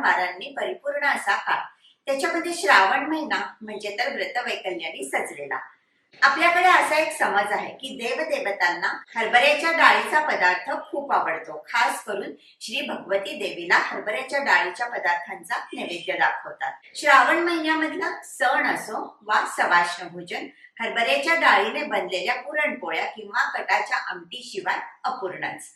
वारांनी परिपूर्ण असा काळ. त्याच्यामध्ये श्रावण महिना म्हणजे तर व्रतवैकल्याने सजलेला. आपल्याकडे असा एक समज आहे की देवदेवतांना हरभऱ्याच्या डाळीचा पदार्थ खूप आवडतो. खास करून श्री भगवती देवीला हरभऱ्याच्या डाळीच्या पदार्थांचा नैवेद्य दाखवतात. श्रावण महिन्यामधला सण असो वा सवाष्ण भोजन हरभऱ्याच्या डाळीने बनलेल्या पुरणपोळ्या किंवा कटाच्या आमटी शिवाय अपूर्णच.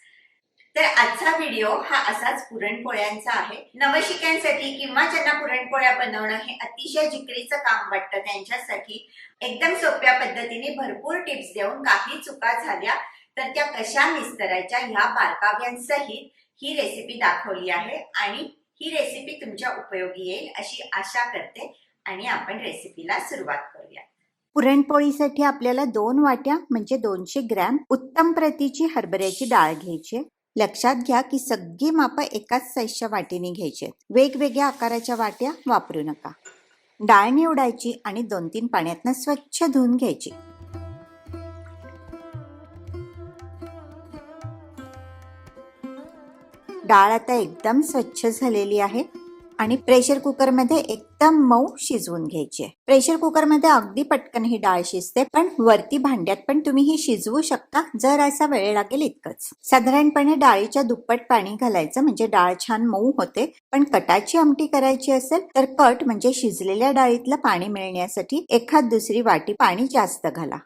तर आजचा व्हिडिओ हा असाच पुरणपोळ्यांचा आहे. नवशिक्यांसाठी किंवा ज्यांना पुरणपोळ्या बनवणं हे अतिशय जिकरीचं काम वाटतं त्यांच्यासाठी एकदम सोप्या पद्धतीने भरपूर टिप्स देऊन काही चुका झाल्या तर त्या कशा निस्तरायच्या ह्या बारकाव्यांसहित ही रेसिपी दाखवली आहे आणि ही रेसिपी तुमच्या उपयोगी येईल अशी आशा करते आणि आपण रेसिपीला सुरुवात करूया. पुरणपोळीसाठी आपल्याला दोन वाट्या म्हणजे दोनशे ग्रॅम उत्तम प्रतीची हरभऱ्याची डाळ घ्यायची लक्षात घ्या की सगळी मापं एकाच साईजच्या वाटीने घ्यायची आहेत. वेगवेगळ्या आकाराच्या वाट्या वापरू नका. डाळ निवडायची आणि दोन तीन पाण्यातनं स्वच्छ धुवून घ्यायची. डाळ आता एकदम स्वच्छ झालेली आहे. आणि प्रेशर कुकरमध्ये एकदम मऊ शिजवून घ्यायची आहे. प्रेशर कुकरमध्ये अगदी पटकन ही डाळ शिजते पण वरती भांड्यात पण तुम्ही ही शिजवू शकता जर असा वेळ लागेल इतकंच. साधारणपणे डाळीच्या दुप्पट पाणी घालायचं म्हणजे डाळ छान मऊ होते पण कटाची आमटी करायची असेल तर कट म्हणजे शिजलेल्या डाळीतलं पाणी मिळण्यासाठी एखाद दुसरी वाटी पाणी जास्त घाला.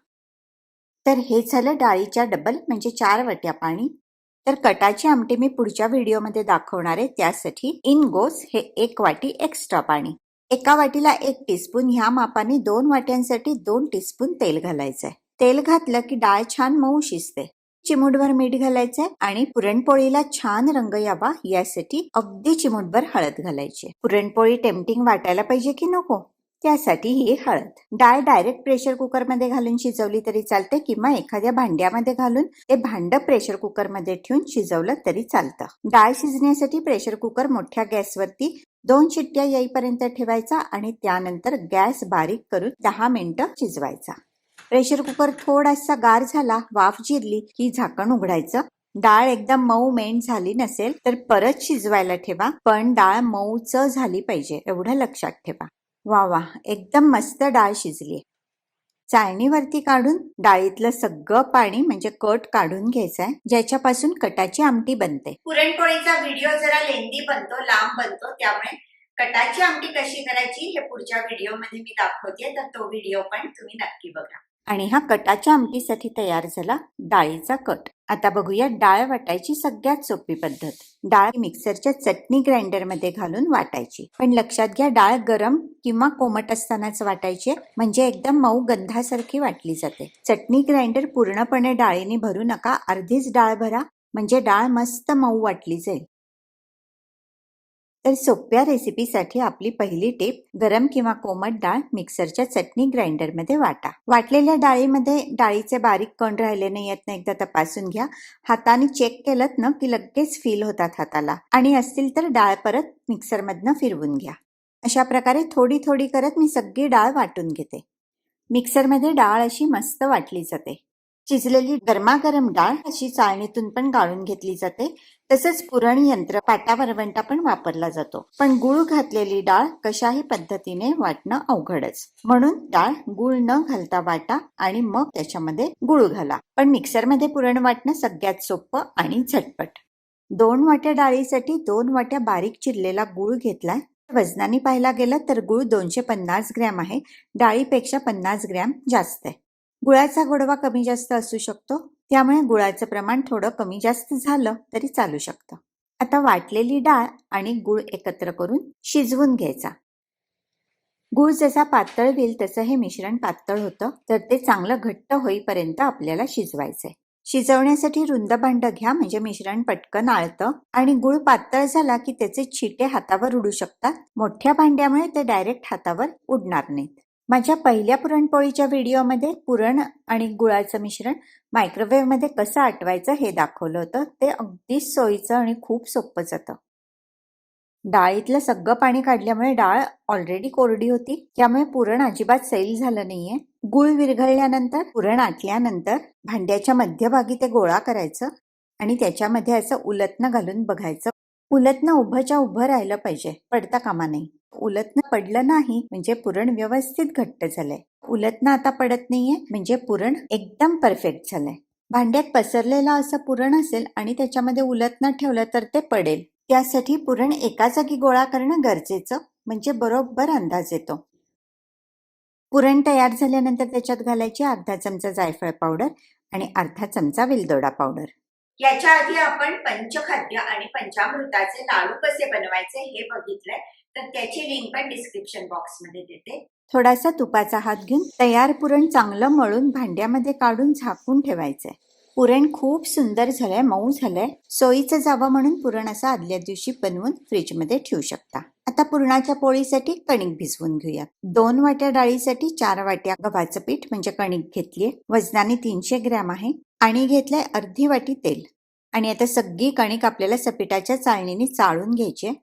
तर हे झालं डाळीच्या डबल म्हणजे चार वाट्या पाणी. तर कटाची आमटी मी पुढच्या व्हिडिओमध्ये दाखवणार आहे. त्यासाठी इन गोस हे एक वाटी एक्स्ट्रा पाणी. एका वाटीला एक टीस्पून ह्या मापाने दोन वाट्यांसाठी दोन टीस्पून तेल घालायचंय. तेल घातलं की डाळ छान मऊ शिजते. चिमूटभर मीठ घालायचंय आणि पुरणपोळीला छान रंग यावा यासाठी अगदी चिमूटभर हळद घालायची. पुरणपोळी टेम्पटिंग वाटायला पाहिजे की नको? त्यासाठी ही हळद. डाळ डायरेक्ट प्रेशर कुकरमध्ये घालून शिजवली तरी चालते किंवा एखाद्या भांड्यामध्ये घालून ते भांड प्रेशर कुकरमध्ये ठेवून शिजवलं तरी चालतं. डाळ शिजण्यासाठी प्रेशर कुकर मोठ्या गॅसवरती दोन शिट्ट्या येईपर्यंत ठेवायचा आणि त्यानंतर गॅस बारीक करून दहा मिनिटं शिजवायचा. प्रेशर कुकर थोडासा गार झाला वाफ जिरली की झाकण उघडायचं. डाळ एकदम मऊ मेंट झाली नसेल तर परत शिजवायला ठेवा पण डाळ मऊच झाली पाहिजे एवढं लक्षात ठेवा. वा वा. एकदम मस्त डाळ शिजली. चाळणीवरती काढून डाळीतलं सगळं पाणी म्हणजे कट काढून घ्यायचंय. ज्याच्यापासून कटाची आमटी बनते. पुरणपोळीचा व्हिडिओ जरा लेंदी बनतो लांब बनतो त्यामुळे कटाची आमटी कशी करायची हे पुढच्या व्हिडिओमध्ये मी दाखवते. तर तो व्हिडिओ पण तुम्ही नक्की बघा. आणि हा कटाच्या आमटीसाठी तयार झाला डाळीचा कट. आता बघूया डाळ वाटायची सगळ्यात सोपी पद्धत. डाळ मिक्सरच्या चटणी ग्राइंडरमध्ये घालून वाटायची. पण लक्षात घ्या डाळ गरम किंवा कोमट असतानाच वाटायची म्हणजे एकदम मऊ गंधासारखी वाटली जाते. चटणी ग्राइंडर पूर्णपणे डाळीने भरू नका अर्धीच डाळ भरा म्हणजे डाळ मस्त मऊ वाटली जाईल. तर सोप्या रेसिपीसाठी आपली पहिली टिप गरम किंवा कोमट डाळ मिक्सरच्या चटणी ग्राइंडरमध्ये वाटा. वाटलेल्या डाळीमध्ये डाळीचे बारीक कण राहिले नाही आहेत ना एकदा तपासून घ्या. हाताने चेक केलं ना की लगेच फील होतात हाताला. आणि असतील तर डाळ परत मिक्सरमधनं फिरवून घ्या. अशा प्रकारे थोडी थोडी करत मी सगळी डाळ वाटून घेते. मिक्सरमध्ये डाळ अशी मस्त वाटली जाते. शिजलेली गरमागरम डाळ अशी चाळणीतून पण गाळून घेतली जाते. तसेच पुरण यंत्र पाटा वरवंटा पण वापरला जातो. पण गुळ घातलेली डाळ कशाही पद्धतीने वाटणं अवघडच. म्हणून डाळ गुळ न घालता वाटा आणि मग त्याच्यामध्ये गुळ घाला. पण मिक्सरमध्ये पुरण वाटणं सगळ्यात सोपं आणि झटपट. दोन वाट्या डाळीसाठी दोन वाट्या बारीक चिरलेला गुळ घेतलाय वजनाने पाहायला गेलं तर गुळ दोनशे पन्नास ग्रॅम आहे. डाळीपेक्षा पन्नास ग्रॅम जास्त आहे. गुळाचा गोडवा कमी जास्त असू शकतो. त्यामुळे गुळाचं प्रमाण थोडं कमी जास्त झालं तरी चालू शकतं. आता वाटलेली डाळ आणि गुळ एकत्र करून शिजवून घ्यायचा. गुळ जसा पातळ होईल तसं हे मिश्रण पातळ होतं तर ते चांगलं घट्ट होईपर्यंत आपल्याला शिजवायचंय. शिजवण्यासाठी रुंद भांड घ्या म्हणजे मिश्रण पटकन आळतं आणि गुळ पातळ झाला की त्याचे छिटे हातावर उडू शकतात. मोठ्या भांड्यामुळे ते डायरेक्ट हातावर उडणार नाहीत. माझ्या पहिल्या पुरणपोळीच्या व्हिडिओमध्ये पुरण आणि गुळाचं मिश्रण मायक्रोवेव्हमध्ये कसं आटवायचं हे दाखवलं होतं. ते अगदीच सोयीचं आणि खूप सोपं जातं डाळीतलं सगळं पाणी काढल्यामुळे डाळ ऑलरेडी कोरडी होती. त्यामुळे पुरण अजिबात सैल झालं नाहीये. गुळ विरघळल्यानंतर पुरण आटल्यानंतर भांड्याच्या मध्यभागी ते गोळा करायचं आणि त्याच्यामध्ये असं उलटणं घालून बघायचं. उलटणं उभंच्या उभं राहिलं पाहिजे. पडता कामा नाही. उलटणं पडलं नाही म्हणजे पुरण व्यवस्थित घट्ट झालंय. उलटणं आता पडत नाहीये म्हणजे पुरण एकदम परफेक्ट झालंय. भांड्यात पसरलेलं असं पुरण असेल आणि त्याच्यामध्ये उलटणं ठेवलं तर ते पडेल. त्यासाठी पुरण एका जागी गोळा करणं गरजेचं म्हणजे बरोबर अंदाज येतो. पुरण तयार झाल्यानंतर त्याच्यात घालायची अर्धा चमचा जायफळ पावडर आणि अर्धा चमचा वेलदोडा पावडर. याच्या आधी आपण पंचखाद्य आणि पंचामृताचे लाडू कसे बनवायचे हे बघितलंय. तर त्याची लिंक पण डिस्क्रिप्शन बॉक्समध्ये देते. थोडासा तुपाचा हात घेऊन तयार पुरण चांगलं मळून भांड्यामध्ये काढून झाकून ठेवायचंय. पुरण खूप सुंदर झालंय मऊ झालंय. सोयीचं जावं म्हणून पुरण असं आदल्या दिवशी बनवून फ्रीजमध्ये ठेवू शकता. आता पुरणाच्या पोळीसाठी कणिक भिजवून घेऊया. दोन वाट्या डाळीसाठी चार वाट्या गव्हाचं पीठ म्हणजे कणिक घेतलीये. वजनाने तीनशे ग्रॅम आहे. आणि घेतलंय अर्धी वाटी तेल. आणि आता सगळी कणिक आपल्याला सपिटाच्या चाळणीने चाळून घ्यायची आहे.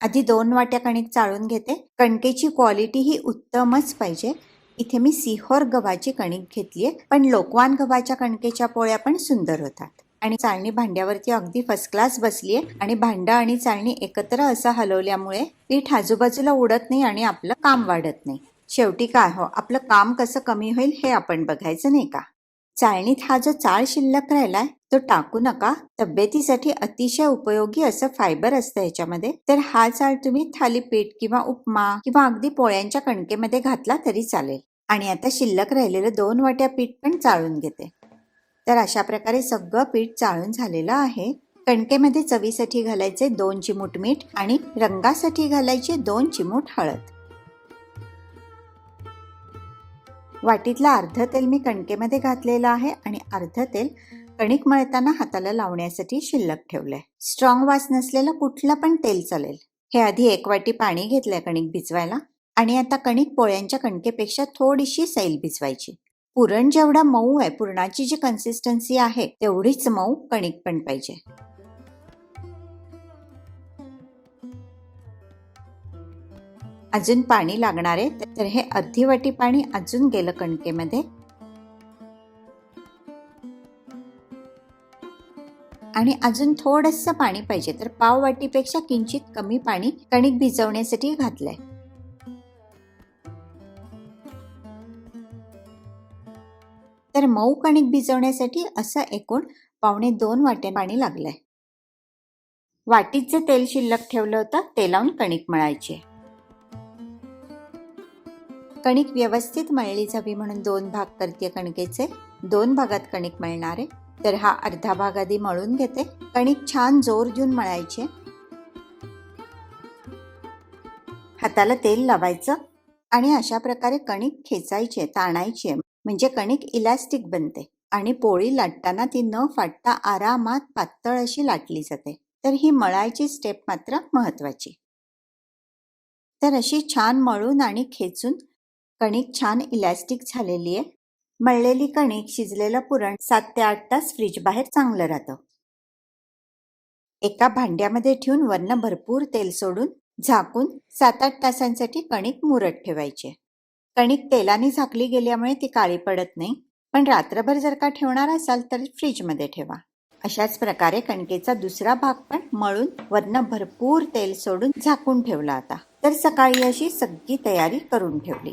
आधी दोन वाट्या कणिक चाळून घेते. कणकेची क्वालिटी ही उत्तमच पाहिजे. इथे मी सिहोर गव्हाची कणिक घेतलीये. पण लोकवान गव्हाच्या कणकेच्या पोळ्या पण सुंदर होतात. आणि चाळणी भांड्यावरती अगदी फर्स्ट क्लास बसलीये आणि भांडं आणि चाळणी एकत्र असं हलवल्यामुळे पीठ आजूबाजूला उडत नाही आणि आपलं काम वाढत नाही. शेवटी काय हो आपलं काम कसं कमी होईल हे आपण बघायचं नाही का? चाळणीत हा जो चाळ शिल्लक राहिलाय तो टाकू नका. तब्येतीसाठी अतिशय उपयोगी असं फायबर असतं याच्यामध्ये तर हा चाळ तुम्ही थालीपीठ किंवा उपमा किंवा अगदी पोळ्यांच्या कणकेमध्ये घातला तरी चालेल. आणि आता शिल्लक राहिलेलं दोन वाट्या पीठ पण चाळून घेते. तर अशा प्रकारे सगळं पीठ चाळून झालेलं आहे. कणकेमध्ये चवीसाठी घालायचे दोन चिमूट मीठ आणि रंगासाठी घालायचे दोन चिमूट हळद. वाटीतलं अर्ध तेल मी कणकेमध्ये घातलेलं आहे आणि अर्ध तेल कणिक मळताना हाताला लावण्यासाठी शिल्लक ठेवलंय. स्ट्रॉंग वास नसलेलं कुठलं पण तेल चालेल. हे आधी एक वाटी पाणी घेतलंय कणिक भिजवायला आणि आता कणिक पोळ्यांच्या कणकेपेक्षा थोडीशी सैल भिजवायची. पुरण जेवढा मऊ आहे पुरणाची जी कन्सिस्टन्सी आहे तेवढीच मऊ कणिक पण पाहिजे. अजून पाणी लागणार आहे तर हे अर्धी वाटी पाणी अजून गेलं कणकेमध्ये. आणि अजून थोडंसं पाणी पाहिजे तर पाव वाटीपेक्षा किंचित कमी पाणी कणिक भिजवण्यासाठी घातलंय. तर मऊ कणिक भिजवण्यासाठी असं एकूण पावणे दोन वाट्या पाणी लागलंय. वाटीत जे तेल शिल्लक ठेवलं होतं ते लावून कणिक मळायचे. कणिक व्यवस्थित मळली जावी म्हणून दोन भाग करते कणकेचे दोन भागात कणिक मळणार. आहे तर हा अर्धा भाग आधी मळून घेते. कणिक छान जोर देऊन मळायचे. हाताला तेल लावायचं आणि अशा प्रकारे कणिक खेचायचे ताणायचे. म्हणजे कणिक इलास्टिक बनते आणि पोळी लाटताना ती न फाटता आरामात पातळ अशी लाटली जाते. तर ही मळायची स्टेप मात्र महत्वाची तर अशी छान मळून आणि खेचून कणिक छान इलॅस्टिक झालेली आहे. मळलेली कणिक शिजलेलं पुरण सात ते आठ तास फ्रीज बाहेर चांगलं राहतं. एका भांड्यामध्ये ठेवून वरनं भरपूर तेल सोडून झाकून सात आठ तासांसाठी कणिक मुरत ठेवायचे. कणिक तेलाने झाकली गेल्यामुळे ती काळी पडत नाही. पण रात्रभर जर का ठेवणार असाल तर फ्रीजमध्ये ठेवा. अशाच प्रकारे कणकेचा दुसरा भाग पण मळून वरनं भरपूर तेल सोडून झाकून ठेवला आता. तर सकाळी अशी सगळी तयारी करून ठेवली.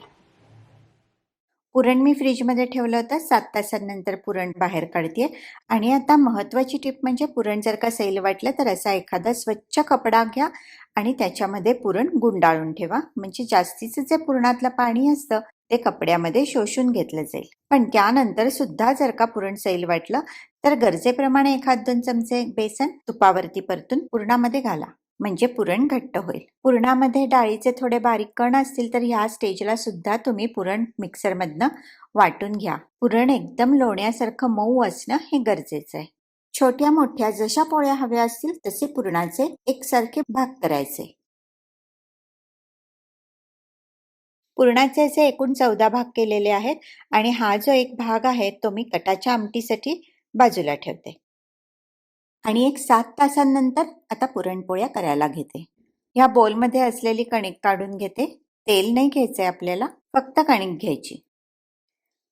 पुरण मी फ्रीजमध्ये ठेवलं होतं. सात तासांनंतर पुरण बाहेर काढते आणि आता महत्त्वाची टिप म्हणजे पुरण जर का सैल वाटलं तर असा एखादा स्वच्छ कपडा घ्या आणि त्याच्यामध्ये पुरण गुंडाळून ठेवा. म्हणजे जास्तीचं जे पुरणातलं पाणी असतं ते कपड्यामध्ये शोषून घेतलं जाईल. पण त्यानंतर सुद्धा जर का पुरण सैल वाटलं तर गरजेप्रमाणे एखाद दोन चमचे बेसन तुपावरती परतून पुरणामध्ये घाला. म्हणजे पुरण घट्ट होईल. पुरणामध्ये डाळीचे थोडे बारीक कण असतील तर ह्या स्टेजला सुद्धा तुम्ही पुरण मिक्सरमधनं वाटून घ्या. पुरण एकदम लोण्यासारखं मऊ असणं हे गरजेचं आहे. छोट्या मोठ्या जशा पोळ्या हव्या असतील तसे पुरणाचे एकसारखे भाग करायचे. पुरणाचे असे एकूण चौदा भाग केलेले आहेत आणि हा जो एक भाग आहे तो मी कटाच्या आमटीसाठी बाजूला ठेवते. आणि एक सात तासांनंतर आता पुरणपोळ्या करायला घेते. ह्या बोलमध्ये असलेली कणिक काढून घेते. तेल नाही घ्यायचंय आपल्याला फक्त कणिक घ्यायची.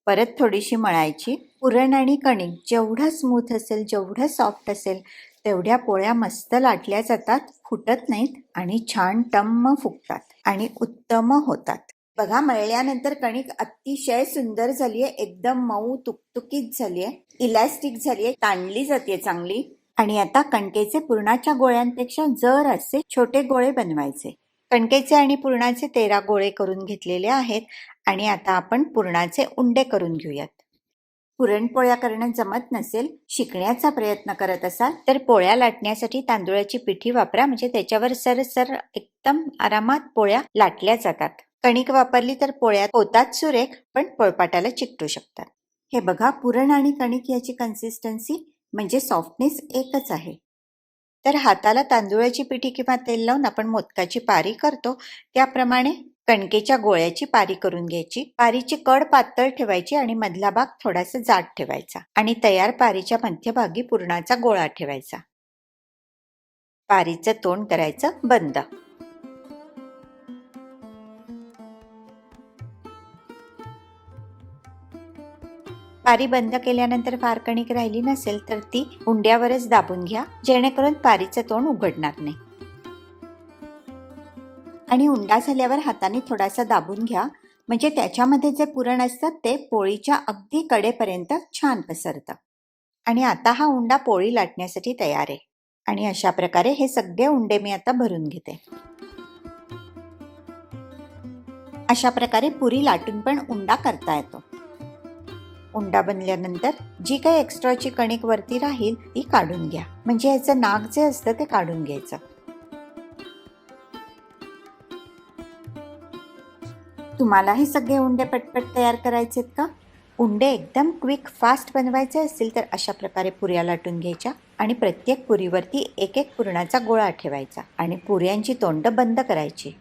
परत थोडीशी मळायची. पुरण आणि कणिक जेवढं स्मूथ असेल जेवढं सॉफ्ट असेल तेवढ्या पोळ्या मस्त लाटल्या जातात फुटत नाहीत आणि छान टम्म फुगतात आणि उत्तम होतात. बघा मळल्यानंतर कणिक अतिशय सुंदर झालीये एकदम मऊ तुकतुकीत झालीये इलॅस्टिक झालीये ताणली जाते चांगली. आणि आता कणकेचे पुरणाच्या गोळ्यांपेक्षा जर असे छोटे गोळे बनवायचे. कणकेचे आणि पुरणाचे तेरा गोळे करून घेतलेले आहेत आणि आता आपण पुरणाचे उंडे करून घेऊयात. पुरणपोळ्या करणं जमत नसेल शिकण्याचा प्रयत्न करत असाल तर पोळ्या लाटण्यासाठी तांदुळाची पिठी वापरा म्हणजे त्याच्यावर सरसर एकदम आरामात पोळ्या लाटल्या जातात. कणिक वापरली तर पोळ्या होतात सुरेख पण पोळपाटाला चिकटू शकतात. हे बघा पुरण आणि कणिक याची कन्सिस्टन्सी म्हणजे सॉफ्टनेस एकच आहे. तर हाताला तांदुळाची पिठी किंवा तेल लावून आपण मोदकाची पारी करतो. त्याप्रमाणे कणकेच्या गोळ्याची पारी करून घ्यायची. पारीची कड पातळ ठेवायची आणि मधला भाग थोडासा जाड ठेवायचा आणि तयार पारीच्या मध्यभागी पुरणाचा गोळा ठेवायचा. पारीचं तोंड करायचं बंद. पारी बंद केल्यानंतर फार कणिक राहिली नसेल तर ती उंड्यावरच दाबून घ्या जेणेकरून पारीचं तोंड उघडणार नाही. आणि उंडा झाल्यावर हाताने थोडासा दाबून घ्या म्हणजे त्याच्यामध्ये जे पुरण असतं ते पोळीच्या अगदी कडेपर्यंत छान पसरतं. आणि आता हा उंडा पोळी लाटण्यासाठी तयार आहे. आणि अशा प्रकारे हे सगळे उंडे मी आता भरून घेते. अशा प्रकारे पुरी लाटून पण उंडा करता येतो. उंडा बनल्यानंतर जी काही एक्स्ट्राची कणिक वरती राहील ती काढून घ्या. म्हणजे याचं नाक जे असतं ते काढून घ्यायचं. तुम्हाला हे सगळे उंडे पटपट तयार करायचेत का? उंडे एकदम क्विक फास्ट बनवायचे असतील तर अशा प्रकारे पुऱ्या लाटून घ्यायच्या आणि प्रत्येक पुरीवरती एक एक पुरणाचा गोळा ठेवायचा आणि पुऱ्यांची तोंड बंद करायची.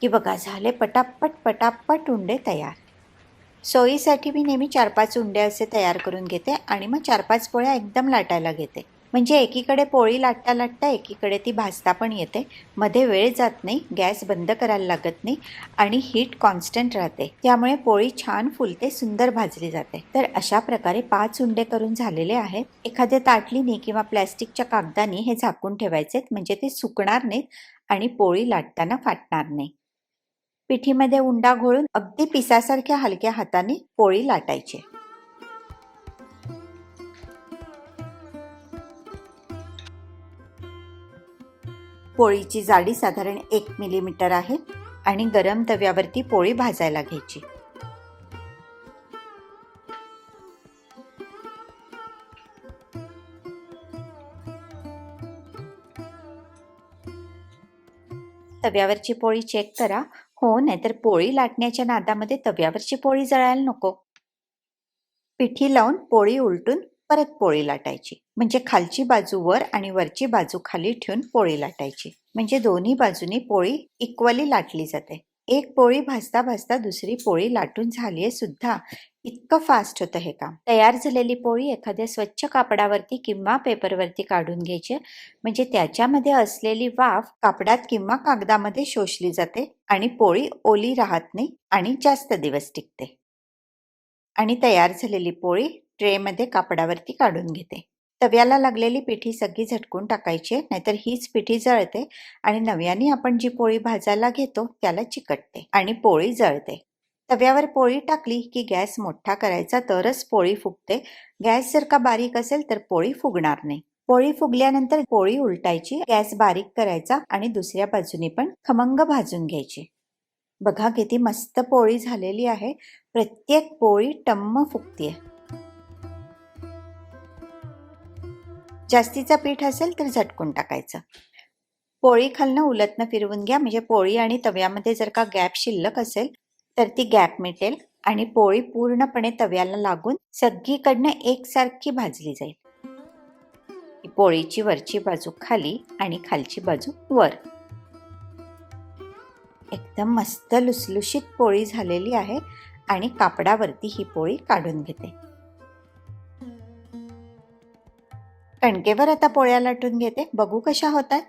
की बघा झाले पटापट पटापट उंडे तयार. सोयीसाठी मी नेहमी चार पाच उंडे असे तयार करून घेते आणि मग चार पाच पोळ्या एकदम लाटायला घेते. म्हणजे एकीकडे पोळी लाटता लाटता एकीकडे ती भाजता पण येते. मध्ये वेळ जात नाही गॅस बंद करायला लागत नाही आणि हीट कॉन्स्टंट राहते. त्यामुळे पोळी छान फुलते सुंदर भाजली जाते. तर अशा प्रकारे पाच उंडे करून झालेले आहेत. एखाद्या ताटलीने किंवा प्लॅस्टिकच्या कागदाने हे झाकून ठेवायचे म्हणजे ते सुकणार नाहीत आणि पोळी लाटताना फाटणार नाही. पिठीमध्ये उंडा घोळून अगदी पिसासारख्या हलक्या हाताने पोळी लाटायची. पोळीची जाडी साधारण एक मिलीमीटर आहे आणि गरम तव्यावरती पोळी भाजायला घ्यायची. तव्यावरची पोळी चेक करा. हो नाहीतर पोळी लाटण्याच्या नादामध्ये तव्यावरची पोळी जळायला नको. पिठी लावून पोळी उलटून परत पोळी लाटायची. म्हणजे खालची बाजू वर आणि वरची बाजू खाली ठेवून पोळी लाटायची. म्हणजे दोन्ही बाजूनी पोळी इक्वली लाटली जाते. एक पोळी भाजता भाजता दुसरी पोळी लाटून झाली आहे सुद्धा. इतकं फास्ट होतं हे काम. तयार झालेली पोळी एखाद्या स्वच्छ कापडावरती किंवा पेपरवरती काढून घ्यायची. म्हणजे त्याच्यामध्ये असलेली वाफ कापडात किंवा कागदामध्ये शोषली जाते आणि पोळी ओली राहत नाही आणि जास्त दिवस टिकते. आणि तयार झालेली पोळी ट्रेमध्ये कापडावरती काढून घेते. तव्याला लागलेली पिठी सगळी झटकून टाकायची नाहीतर हीच पिठी जळते आणि नव्याने आपण जी पोळी भाजायला घेतो त्याला चिकटते आणि पोळी जळते. तव्यावर पोळी टाकली की गॅस मोठा करायचा तरच पोळी फुगते. गॅस जर का बारीक असेल तर पोळी फुगणार नाही. पोळी फुगल्यानंतर पोळी उलटायची गॅस बारीक करायचा आणि दुसऱ्या बाजूने पण खमंग भाजून घ्यायची. बघा किती मस्त पोळी झालेली आहे. प्रत्येक पोळी टम्म फुगतीये. जास्तीचा पीठ असेल तर झटकून टाकायचं. पोळी खालनं उलटनं फिरवून घ्या. म्हणजे पोळी आणि तव्यामध्ये जर का गॅप शिल्लक असेल तर ती गॅप मिटेल आणि पोळी पूर्णपणे तव्याला लागून सगळीकडनं एकसारखी भाजली जाईल. पोळीची वरची बाजू खाली आणि खालची बाजू वर. एकदम मस्त लुसलुशीत पोळी झालेली आहे आणि कापडावरती ही पोळी काढून घेते. कणकेवर आता पोळ्या लाटून घेते. बघू कशा होतात.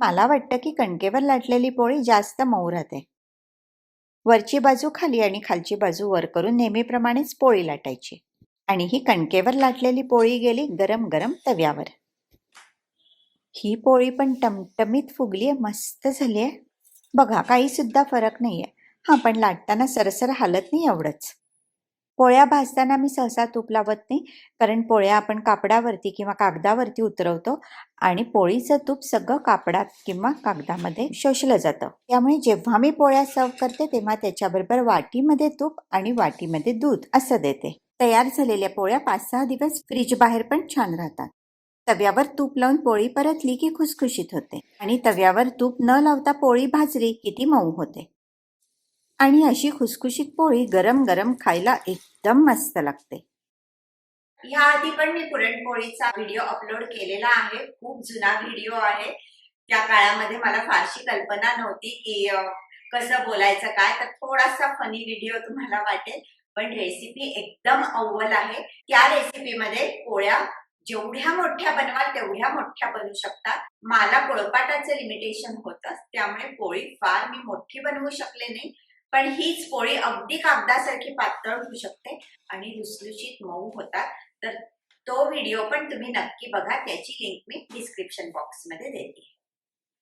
मला वाटतं की कणकेवर लाटलेली पोळी जास्त मऊ राहते. वरची बाजू खाली आणि खालची बाजू वर करून नेहमीप्रमाणेच पोळी लाटायची. आणि ही कणकेवर लाटलेली पोळी गेली गरम गरम तव्यावर. ही पोळी पण टमटमीत फुगली आहे मस्त झाली आहे. बघा काही सुद्धा फरक आहे हां पण लाटताना सरसर हालत नाही एवढंच. पोळ्या भाजताना मी सहसा तूप लावत नाही. कारण पोळ्या आपण कापडावरती किंवा कागदावरती उतरवतो आणि पोळीचं तूप सगळं कापडात किंवा कागदामध्ये शोषलं जातं. त्यामुळे जेव्हा मी पोळ्या सर्व करते तेव्हा त्याच्याबरोबर वाटीमध्ये तूप आणि वाटीमध्ये दूध असं देते. तयार झालेल्या पोळ्या पाच सहा दिवस फ्रीज बाहेर पण छान राहतात. तव्यावर तूप लावून पोळी परतली की खुसखुशीत होते. आणि तव्यावर तूप न लावता पोळी भाजली की ती मऊ होते. आणि अशी खुसखुशीत पोळी गरम गरम खायला एकदम मस्त लागते. ह्या आधी पण मी पुरणपोळीचा व्हिडिओ अपलोड केलेला आहे. खूप जुना व्हिडिओ आहे. त्या काळामध्ये मला फारशी कल्पना नव्हती की कसं बोलायचं काय. तर थोडासा फनी व्हिडिओ तुम्हाला वाटेल. पण रेसिपी एकदम अव्वल आहे. त्या रेसिपीमध्ये पोळ्या जेवढ्या मोठ्या बनवाल तेवढ्या मोठ्या बनवू शकतात मला पोळपाटाचं लिमिटेशन होतं त्यामुळे पोळी फार मी मोठी बनवू शकले नाही. पण हीच पोळी अगदी कागदासारखी पातळ होऊ शकते आणि लुसलुशीत मऊ होतात. तर तो व्हिडिओ पण तुम्ही नक्की बघा त्याची लिंक मी डिस्क्रिप्शन बॉक्समध्ये देते.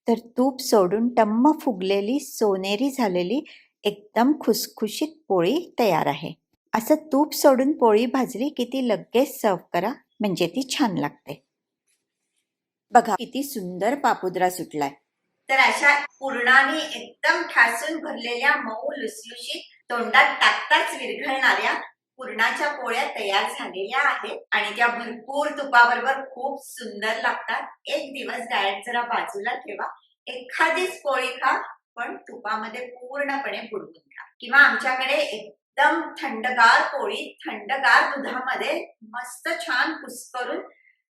तर तूप सोडून टम्म फुगलेली सोनेरी झालेली एकदम खुसखुशीत पोळी तयार आहे. असं तूप सोडून पोळी भाजली की ती लगेच सर्व करा म्हणजे ती छान लागते. बघा किती सुंदर पापुद्रा सुटलाय. तर अशा पूर्णाने एकदम ठासून भरलेल्या मऊ लुसलुशीत तोंडात टाकताच विरघळणाऱ्या पूर्णाच्या पोळ्या तयार झालेल्या आहेत. आणि त्या भरपूर तुपाबरोबर खूप सुंदर लागतात. एक दिवस डाएट जरा बाजूला ठेवा. एखादीच पोळी खा पण तुपामध्ये पूर्णपणे बुडवून खा किंवा आमच्याकडे एकदम थंडगार पोळी थंडगार दुधामध्ये मस्त छान कुस्करून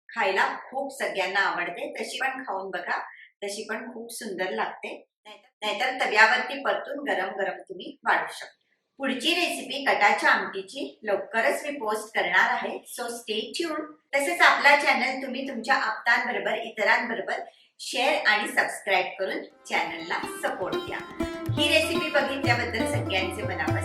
खायला खूप सगळ्यांना आवडते. तशी पण खाऊन बघा. तशी पण खूप सुंदर लागते. नाहीतर तव्यावरती परतून गरम गरम तुम्ही वाढू शकता. पुढची रेसिपी कटाच्या आमटीची. लवकरच मी पोस्ट करणार आहे. सो स्टे ट्यून तसेच आपला चॅनल तुम्ही तुमच्या आप्तांबरोबर इतरांबरोबर शेअर आणि सबस्क्राईब करून चॅनलला सपोर्ट द्या. ही रेसिपी बघितल्याबद्दल सगळ्यांचे मनापासून